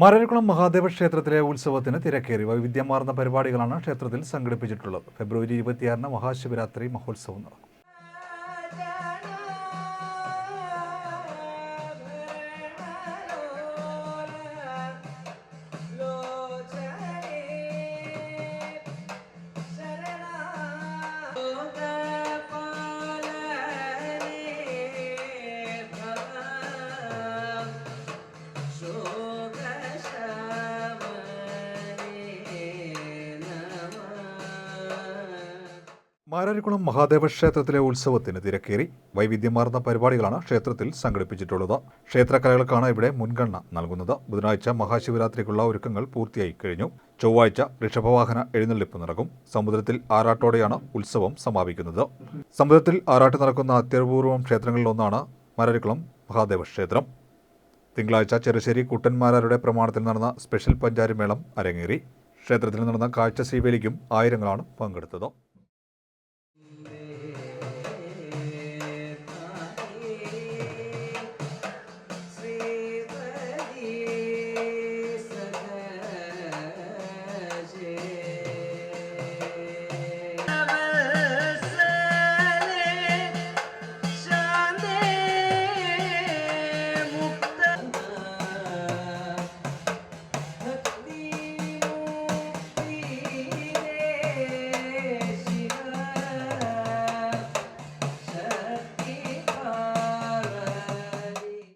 മരക്കുളം മഹാദേവ ക്ഷേത്രത്തിലെ ഉത്സവത്തിന് തിരക്കേറി. വൈവിധ്യമാർന്ന പരിപാടികളാണ് ക്ഷേത്രത്തിൽ സംഘടിപ്പിച്ചിട്ടുള്ളത്. ഫെബ്രുവരി ഇരുപത്തിയാറിന് മഹാശിവരാത്രി മഹോത്സവം നടക്കും. മാരാരിക്കുളം മഹാദേവ ക്ഷേത്രത്തിലെ ഉത്സവത്തിന് തിരക്കേറി വൈവിധ്യമാർന്ന പരിപാടികളാണ് ക്ഷേത്രത്തിൽ സംഘടിപ്പിച്ചിട്ടുള്ളത്. ക്ഷേത്രകലകൾക്കാണ് ഇവിടെ മുൻഗണന നൽകുന്നത്. ബുധനാഴ്ച മഹാശിവരാത്രിക്കുള്ള ഒരുക്കങ്ങൾ പൂർത്തിയായി കഴിഞ്ഞു. ചൊവ്വാഴ്ച ഋഷഭവാഹന എഴുന്നള്ളിപ്പ് നടക്കും. സമുദ്രത്തിൽ ആറാട്ടോടെയാണ് ഉത്സവം സമാപിക്കുന്നത്. സമുദ്രത്തിൽ ആറാട്ട് നടക്കുന്ന അത്യപൂർവം ക്ഷേത്രങ്ങളിലൊന്നാണ് മാരാരിക്കുളം മഹാദേവ ക്ഷേത്രം. തിങ്കളാഴ്ച ചെറുശ്ശേരി കുട്ടന്മാരാരുടെ പ്രമാണത്തിൽ നടന്ന സ്പെഷ്യൽ പഞ്ചാരി മേളം അരങ്ങേറി. ക്ഷേത്രത്തിൽ നടന്ന കാഴ്ച ശ്രീവേലിക്കും ആയിരങ്ങളാണ് പങ്കെടുത്തത്.